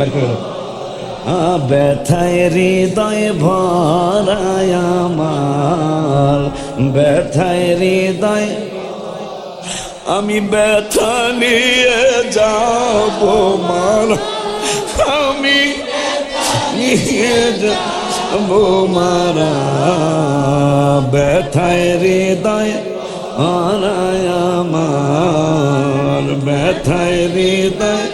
বের করে দাও। ব্যথায় হৃদয় ভরায় আমার। ব্যথায় হৃদয়, আমি ব্যথা নিয়ে যাব মার আমি নিয়ে যাব মারা ব্যথায় হৃদয় হারায় আমার। ব্যথায় হৃদয়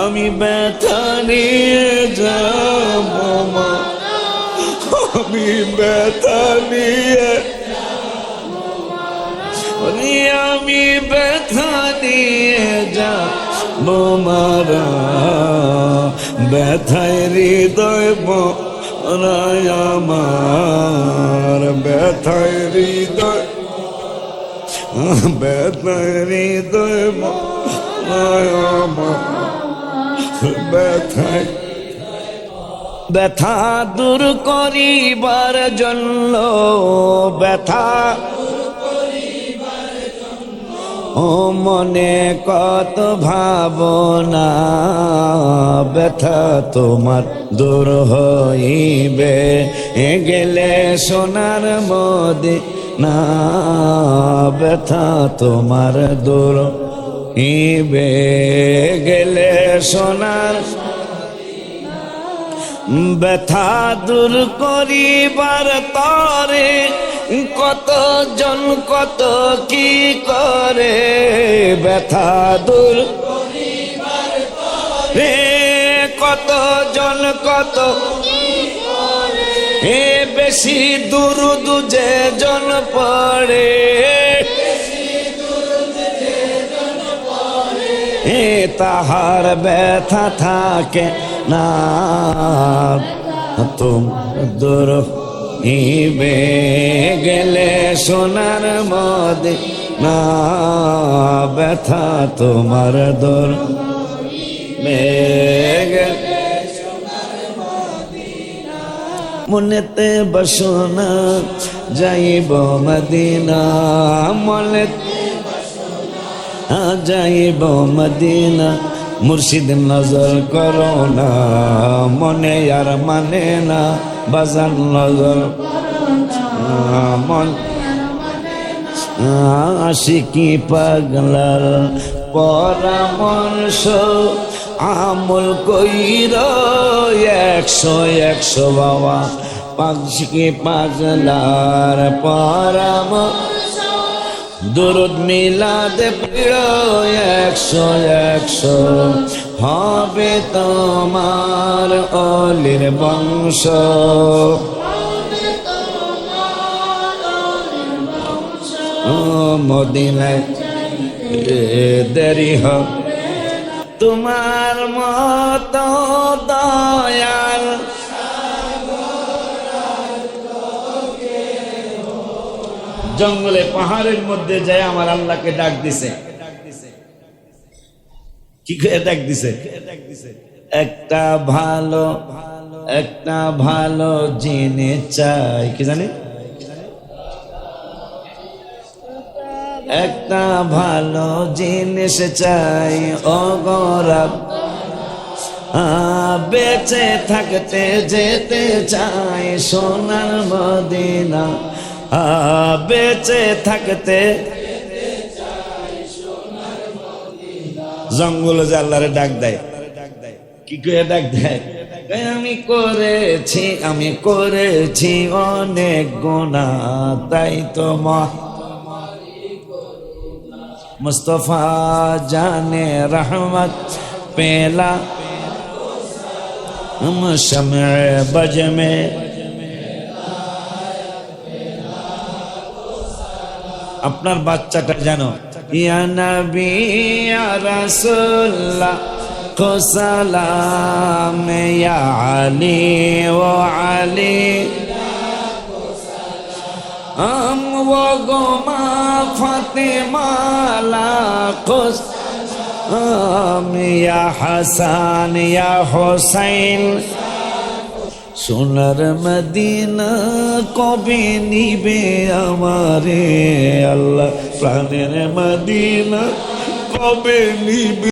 আমি ব্যথা নিয়ে যাব মা। আমি ব্যথা নিয়ে আমি ব্যথা নিয়ে যাব মারা ব্যথায় হৃদয় বরায় আমার। ব্যথায় হৃদয় ব্যথায় হৃদয় বরায় আমার। ব্যথা। দূর করিবার জন্য, ব্যথা ও মনে কত ভাবনা, ব্যথা তোমার দূর হইবে। গেলে সোনার মদে না ব্যথা তোমার দূর হইবে গেলে সোনার ব্যথা দূর করিবার তরে কত জন, কত কি করে? ব্যথা দূর রে কত জন, কত এ বেশি দূর দুজে জন পড়ে। এ তাহার ব্যথা থাকে না। তুম দূর ইবে গেলে সোনার মদে না। ব্যথা তোমার দূর মনেতে বসনা, যাইব মদিনা মনেতে যাইব মদিনা, মুর্শিদ নজর করো না মনে আর মানে না বাজার নজর মন আশিকি পাগলার পরামর্শ, আমল কইর, একশো একশো বাবা। পাঁচশিকি পাগলার পরামর্শ দুরুদ মিলাদে প্রিয় একশো একশো। হবে তোমার অলির বংশ। মদিনায় দেরি হোক। তোমার মত দয়াল জঙ্গলে, পাহাড়ের মধ্যে যায় আমার আল্লাহকে ডাক দিছে। কি ডাক দিছে? একটা ভালো একটা ভালো জেনে চাই। কি জানি? একটা ভালো জিনিস চাই। অগরাব বেঁচে থাকতে যেতে চাই। সোনার মদিনা বেঁচে থাকতে জঙ্গলে যে আল্লাহরে ডাক দেয়। কি করে ডাক দেয়? আমি করেছি আমি করেছি অনেক গোনা তাই তো মুস্তফা জানে রহমত পেলা। শমে বজমে আপনার বাচ্চাটা জানো। ইয়া নবী, ইয়া আলী ওয়া আলী। আম ও গো মা ফাতেমা, লা কুস। আম ইয়া হাসান, ইয়া হোসাইন। সোনার মদিনা কবে নিবে আমারে? আল্লাহ প্রাণের মদিনা কবে নিবে?